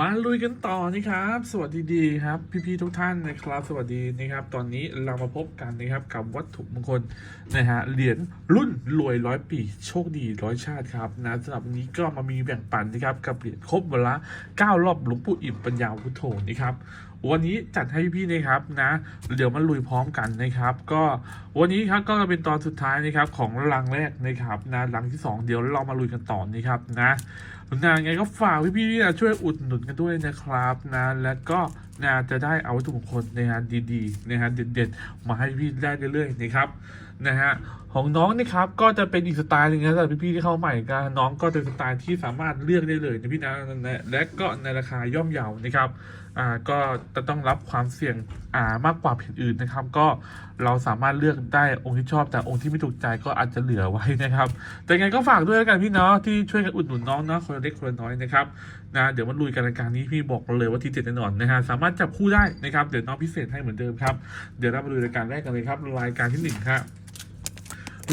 มาลุยกันต่อนะครับ สวัสดีดีครับพี่ๆทุกท่านนะครับ สวัสดีนะครับ ตอนนี้เรามาพบกันนะครับกับวัตถุมงคลนะฮะเหรียญรุ่นรวยร้อยปี โชคดีร้อยชาติครับนะสำหรับวันนี้ก็มามีแบ่งปันนะครับกับเหรียญครบเวลาเก้ารอบหลวงปู่อิ่มปัญญาวุฒโธนะครับ วันนี้จัดให้พี่ๆนะครับนะ เดี๋ยวมาลุยพร้อมกันนะครับ ก็วันนี้ครับก็เป็นตอนสุดท้ายนะครับของรังแรกนะครับนะรังที่สองเดี๋ยวเรามาลุยกันต่อนะครับนะนะไงก็ฝากพี่ๆนะช่วยอุดหนุนกันด้วยนะครับนะแล้วก็นะจะได้เอาวัตถุมงคลนะฮะดีๆนะฮะเด็ดๆมาให้พี่ได้เรื่อยๆนะครับนะฮะของน้องนะครับก็จะเป็นอีกสไตล์หนึงนะสำหรับพี่ๆที่เข้าใหม่กันน้องก็จะเป็นสไตล์ที่สามารถเลือกได้เลยนะพี่นะและและก็ในราคาย่อมเยานะครับอ่าก็จะต้องรับความเสี่ยงอ่ามากกว่าเพจอื่นนะครับ ก็เราสามารถเลือกได้องค์ที่ชอบแต่องค์ที่ไม่ถูกใจก็อาจจะเหลือไว้นะครับแต่ไงก็ฝากด้วยแล้วกันพี่เนาะที่ช่วยกันอุดหนุนน้องเนาะคนเล็กคนน้อยนะครับนะเดี๋ยวมาลุยกันรายการนี้พี่บอกเลยว่าทีเจ็ดแน่นอนนะฮะสามารถจับคู่ได้นะครับเดี๋ยวน้องพิเศษให้เหมือนเดิมครับเดี๋ยวเรามาดูรายการแรกกันเลยครับรายการที่หนึ่งครับ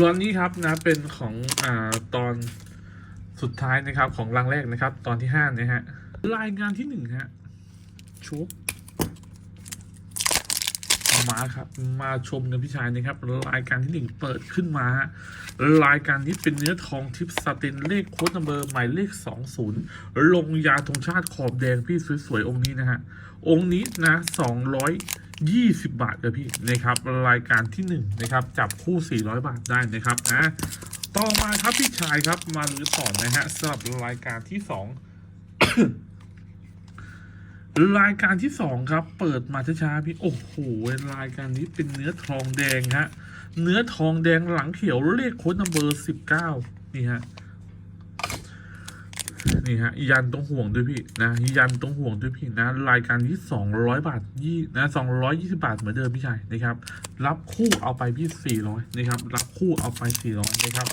รอนนี้ครับนะเป็นของอ่าตอนสุดท้ายนะครับของรังแรกนะครับ ตอนที่ห้านะฮะรายงานที่หนึ่งฮะชุบ มาครับ มาชมกันพี่ชายนะครับ รายการที่หนึ่งเปิดขึ้นมา รายการนี้เป็นเนื้อทองทิปสตินเลขโค้ดนัมเบอร์หมายเลขสองศูนย์ลงยาธงชาติขอบแดงพี่สวยๆ องค์นี้นะฮะ องค์นี้นะสองร้อยยี่สิบบาทเลยพี่นะครับ รายการที่หนึ่งนะครับ จับคู่สี่ร้อยบาทได้นะครับนะต่อมาครับพี่ชายครับมาลือต่อนะฮะสำหรับรายการที่สอง รายการที่สองครับ เปิดมาช้าๆพี่โอ้โหรายการนี้เป็นเนื้อทองแดงฮะ เนื้อทองแดงหลังเขียวเลขโค้ดนัมเบอร์สิบเก้านี่ฮะนี่ฮะยันต้องห่วงด้วยพี่นะยันต้องห่วงด้วยพี่นะ รายการที่สองร้อยบาทยี่นะสองร้อยยี่สิบาทเหมือนเดิมพี่ชายนะครับ รับคู่เอาไปพี่สี่ร้อยนะครับ รับคู่เอาไปสี่ร้อยนะครับ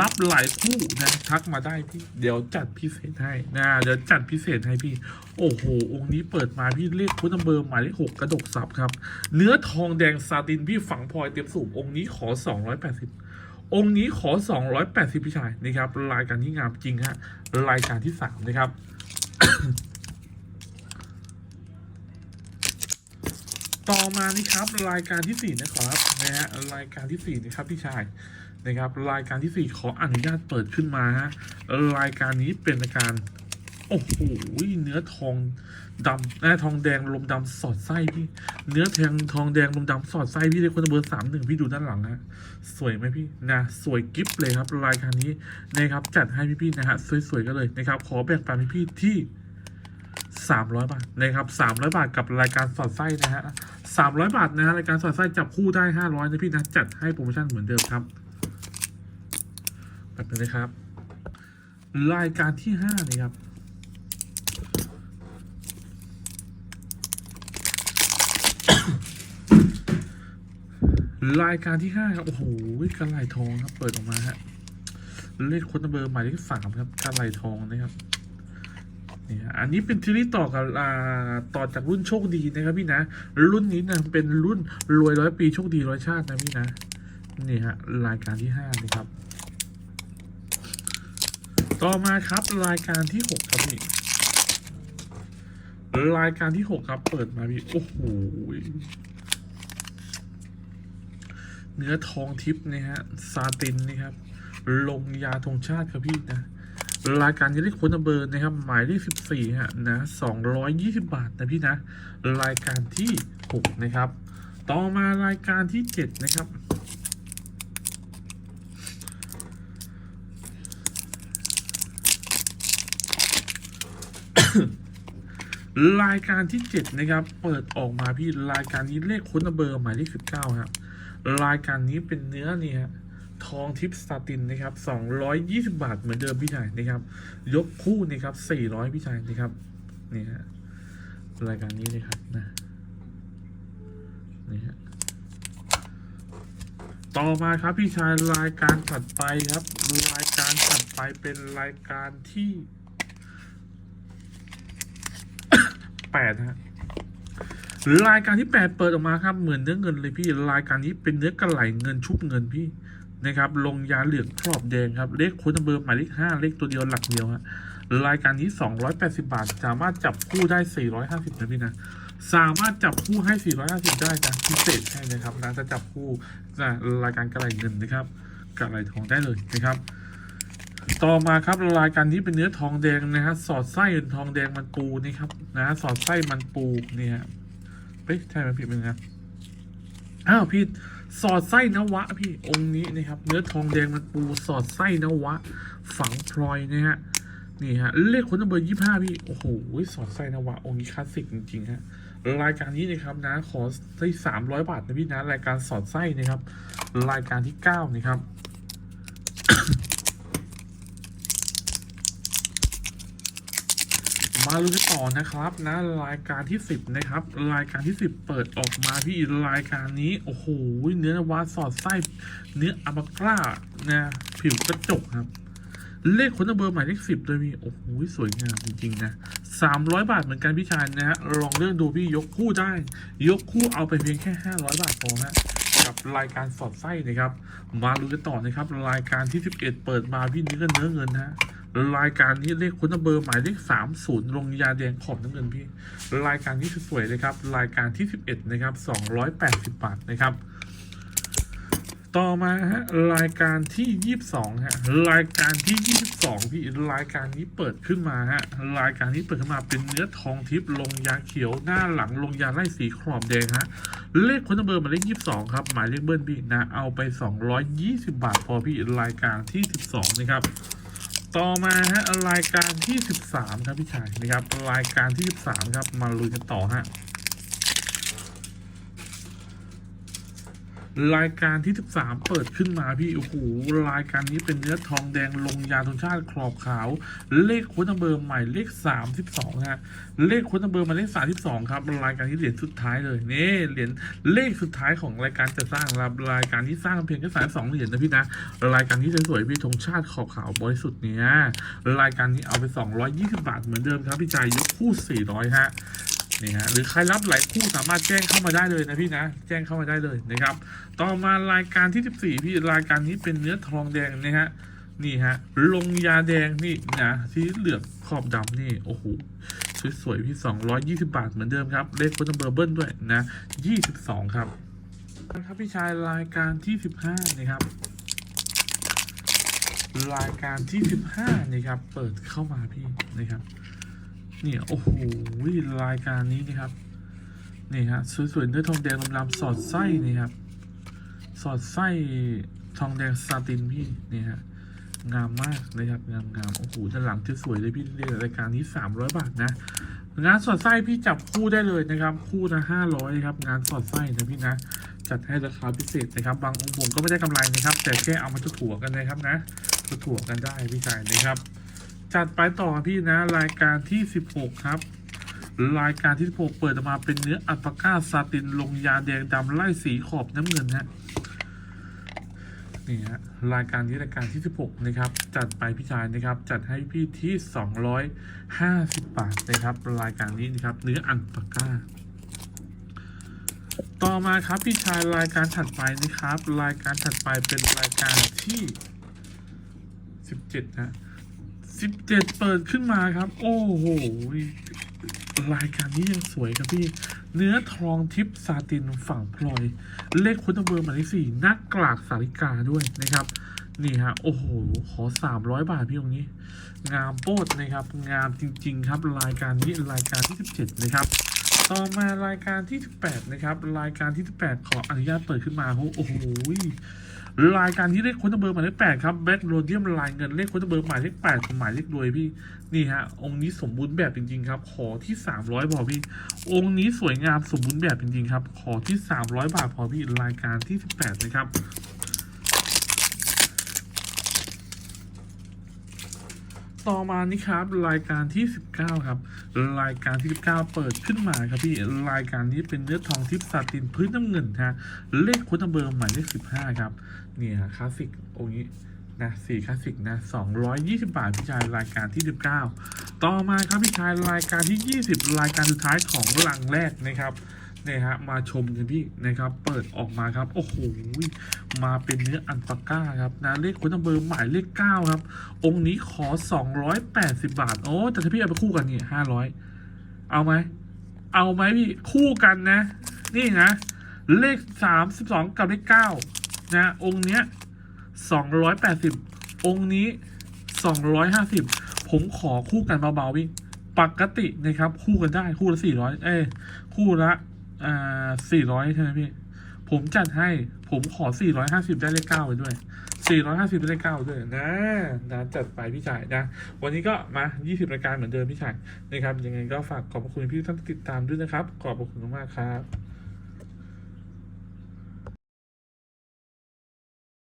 รับหลายคู่นะทักมาได้พี่เดี๋ยวจัดพิเศษให้นะเดี๋ยวจัดพิเศษให้พี่ โอ้โห องค์นี้เปิดมาพี่เลขพุทธเบอร์หมายเลขหกกระดกสับครับ เนื้อทองแดงซาตินพี่ฝังพลอยเต็มสูบองค์นี้ขอสองร้อยแปดสิบองค์นี้ขอสองร้อยแปดสิบพี่ชายนะครับ รายการที่งามจริงฮะรายการที่สามนะครับ ต่อมานี่ครับ รายการที่สี่นะครับนะฮะรายการที่สี่นะครับพี่ชาย นะครับรายการที่สี่ขออนุญาตเปิดขึ้นมาฮะรายการนี้เป็นรายการโอ้โหเนื้อทองดำนะทองแดงลมดำสอดไส้พี่ เนื้อแทงทองแดงลมดำสอดไส้พี่เลยคนเบอร์สามหนึ่งพี่ดูด้านหลังฮะสวยไหมพี่นะสวยกิฟเลยครับรายการนี้นะครับจัดให้พี่ๆนะฮะสวยๆกันเลยนะครับขอแบ่งปันพี่ๆที่สามร้อยบาทนะครับสามร้อยบาทกับรายการสอดไส้นะฮะสามร้อยบาทนะฮะรายการสอดไส้จับคู่ได้ห้าร้อยนะพี่นะจัดให้โปรโมชั่นเหมือนเดิมครับ แบบนี้นะครับ รายการที่ห้านี่ครับ รายการที่ห้าครับ โอ้โหกระไหลทองครับ เปิดออกมาฮะ เลขคนเบอร์หมายเลขสามครับกระไหลทองนะครับนี่ฮะอันนี้เป็นทีรีต่อกับต่อจากรุ่นโชคดีนะครับพี่นะ รุ่นนี้นะเป็นรุ่นรวยร้อยปีโชคดีร้อยชาตินะพี่นะ นี่ฮะรายการที่ห้านะครับ ต่อมาครับรายการที่หกครับพี่รายการที่หกครับ เปิดมาพี่โอ้โหเนื้อทองทิพย์นะฮะซาตินนะครับ ลงยาธงชาติครับพี่นะรายการนี้ได้ค้นเบอร์นะครับ หมายเลขสิบสี่ฮะนะสองร้อยยี่สิบาทนะพี่นะ รายการที่หกนะครับ ต่อมารายการที่เจ็ดนะครับ รายการที่เจ็ดนะครับ เปิดออกมาพี่รายการนี้เลขค้นเบอร์หมายเลขสิบเก้าครับรายการนี้เป็นเนื้อเนี่ยทองทิปสตาตินนะครับสองร้อยยี่สิบาท เหมือนเดิมพี่ชายนะครับ ยกคู่นะครับสี่ร้อยพี่ชายนะครับนี่ฮะรายการนี้เลยครับนะนี่ฮะต่อมาครับพี่ชายรายการถัดไปครับ รายการถัดไปเป็นรายการที่ แปดฮะรายการที่แปดเปิดออกมาครับเหมือนเนื้อเงินเลยพี่รายการนี้เป็นเนื้อกระไหลเงินชุบเงินพี่นะครับ ลงยาเหลืองครอบแดงครับเลขค้ดเบอร์หมายเลขห้าเลขตัวเดียวหลักเดียวฮะรายการนี้ 280 บาท สามารถจับคู่ได้ 450นะพี่นะสามารถจับคู่ให้ 450 ได้นะพิเศษให้นะครับนะจะจับคู่นะรายการกระไรเงินนะครับกระไรทองได้เลยนะครับ ต่อมาครับรายการนี้เป็นเนื้อทองแดงนะฮะสอดไส้ทองแดงมันปูนี่ครับนะสอดไส้มันปูเนี่ยเฮ้ยใช่ไหมพี่เป็นไงอ้าวพี่สอดไส้นวะ พี่องค์นี้นะครับ เนื้อทองแดงมันปูสอดไส้นวะ ฝังพลอยนะฮะนี่ฮะเลขคนเบอร์ยี่ห้าพี่โอ้โหสอดไส้นวะ องค์นี้คลาสสิกจริงๆฮะรายการนี้นะครับนะขอได้สามร้อยบาทนะพี่นะรายการสอดไส้นะครับ รายการที่เก้านะครับ มาลุ้นต่อนะครับนะรายการที่ 10 นะครับ รายการที่ 10 เปิดออกมาที่รายการนี้ โอ้โห เนื้อวาสอดไส้ เนื้ออัลบากรานะผิวกระจกครับ เลขคนเบอร์หมายเลขสิบด้วยพี่โอ้โหสวยงามจริง ๆ นะสามร้อยบาทเหมือนกันพี่ชายนะฮะลองเลือกดูพี่ยกคู่ได้ ยกคู่เอาไปเพียงแค่ห้าร้อยบาทพอฮะกับรายการสอดไส้นะครับ มาลุ้นกันต่อนะครับ รายการที่สิบเอ็ดเปิดมาพี่นื้อเนื้อเงินฮะ รายการนี้เลขคุณเบอร์หมายเลขสามศูนย์ลงยาแดงขอบน้ำเงินพี่ รายการนี้สวยเลยครับ รายการที่สิบเอ็ดนะครับสองร้อยแปดสิบบาทนะครับ ต่อมาฮะรายการที่ยี่สิบสองฮะรายการที่ยี่สิบสองพี่รายการนี้เปิดขึ้นมาฮะรายการนี้เปิดขึ้นมาเป็นเนื้อทองทิพย์ลงยาเขียวหน้าหลังลงยาไล่สีขอบแดงฮะเลขคุณเบอร์หมายเลขยี่สิบสองครับหมายเลขเบิ้ลพี่นะเอาไปสองร้อยยี่สิบบาทพอพี่รายการที่สิบสองนะครับ ต่อมาฮะรายการที่ 13 ครับพี่ชายนะครับรายการที่ 13 ครับมาลุยกันต่อฮะ รายการที่ 13 เปิดขึ้นมาพี่โอ้โหรายการนี้เป็นเนื้อทองแดงลงยาธงชาติครอบขาว เลขคุณเบอร์ใหม่เลข 32ฮะเลขคุณเบอร์มาเลข 32 ครับรายการที่เหรียญสุดท้ายเลยนี่เหรียญเลขสุดท้ายของรายการจะสร้างรับรายการที่สร้างเพียงแค่สายสองเหรียญนะพี่นะรายการที่สวยๆพี่ธงชาติขอบขาวบริสุทธิ์เนี่ยรายการนี้เอาไป 220 บาทเหมือนเดิมครับพี่จ่ายยกคู่ 400ฮะ นี่ฮะหรือใครรับหลายคู่สามารถแจ้งเข้ามาได้เลยนะพี่นะ แจ้งเข้ามาได้เลยนะครับ ต่อมารายการที่ 14 พี่รายการนี้เป็นเนื้อทองแดงนะฮะนี่ฮะลงยาแดงนี่นะที่เหลืองขอบดำนี่โอ้โหสวยๆพี่ 220 บาทเหมือนเดิมครับ เลขโค้ดเบอร์เบิ้ลด้วยนะ 22 ครับครับพี่ชายรายการที่ 15 นะครับ รายการที่ 15 นะครับ เปิดเข้ามาพี่นะครับ เนี่ยโอ้โหรายการนี้นะครับนี่ฮะสวยๆเนื้อทองแดงลำๆสอดไส้นี่ครับ สอดไส้ทองแดงซาตินพี่นี่ฮะงามมากนะครับงามงามๆโอ้โหด้านหลังจะสวยเลยพี่เรียรายการนี้ 300 บาทนะ งานสอดไส้พี่จับคู่ได้เลยนะครับ คู่ละ500ครับงานสอดไส้นะพี่นะจัดให้ราคาพิเศษนะครับ บางองค์ผมก็ไม่ได้กำไรนะครับ แต่แค่เอามาถั่วกันนะครับนะถั่วกันได้พี่ชายนะครับ จัดไปต่อพี่นะรายการที่ 16 ครับ รายการที่ 16 เปิดมาเป็นเนื้ออัลปาก้าซาตินลงยาแดงดำไล่สีขอบน้ำเงินฮะนี่ฮะรายการนี้รายการที่ 16 นะครับ จัดไปพี่ชายนะครับ จัดให้พี่ที่ 250 บาทนะครับ รายการนี้นะครับ เนื้ออัลปาก้า ต่อมาครับพี่ชายรายการถัดไปนะครับ รายการถัดไปเป็นรายการที่ 17 นะ 17เปิดขึ้นมาครับ โอ้โหรายการนี้ยังสวยครับพี่ เนื้อทองทิพซาตินฝั่งพลอย เลขคุณตเบอร์หมายเลขสี่นักกลากสาริกาด้วยนะครับ นี่ฮะ โอ้โห ขอ300บาทพี่ตรงนี้ งามโปดนะครับ งามจริง ๆ ครับ รายการนี้รายการที่17นะครับ ต่อมารายการที่18นะครับ รายการที่18ขออนุญาตเปิดขึ้นมาโอ้โห รายการที่เลขค้นเบอร์หมายเลขแปดครับแบ็กโรเดียมลายเงินเลขค้นเบอร์หมายเลขแปดหมายเลขรวยพี่นี่ฮะองค์นี้สมบูรณ์แบบจริง ๆ ครับ ขอที่สามร้อยพอพี่ องค์นี้สวยงามสมบูรณ์แบบจริงๆครับ ขอที่สามร้อยบาทพอพี่รายการที่สิบแปดนะครับต่อมานี่ครับรายการที่ 19 ครับ รายการที่ 19 เปิดขึ้นมาครับพี่รายการนี้เป็นเนื้อทองทิพย์ซาตินพื้นน้ำเงินฮะเลขคุณเบอร์หมายเลข15 ครับ เนี่ฮะคลาสสิกองค์นี้นะสี่คลาสสิกนะ220บาท พี่ชายรายการที่19ต่อมาครับพี่ชายรายการที่20รายการสุดท้ายของหลังแรกนะครับเนะฮะมาชมกันพี่นะครับ เปิดออกมาครับ โอ้โหมาเป็นเนื้ออันปาก้าครับนะเลขคนเบอร์หมายเลขเก้าครับ องค์นี้ขอสองร้อยแปดสิบาท โอ้แต่ถ้าพี่เอาไปคู่กันนี่ห้าร้อยเอาไหมเอาไหมพี่คู่กันนะ นี่นะ เลขสามสิบสองกับเลขเก้า นะองค์เนี้ยสองร้อยแปดสิบองค์นี้สองร้อยห้าสิบผมขอคู่กันเบาๆพี่ปกตินะครับคู่กันได้คู่ละสี่ร้อยเอ้คู่ละอ่าสี่ร้อยใช่ไหมพี่ผมจัดให้ผมขอสี่ร้อยห้าสิบได้เลขเก้าไปด้วยสี่ร้อยห้าสิบได้เลขเก้าด้วยนะนะจัดไปพี่ชายนะ วันนี้ก็มา 20รายการเหมือนเดิมพี่ชายนะครับ ยังไงก็ฝากขอบคุณพี่ท่านติดตามด้วยนะครับ ขอบคุณมากครับ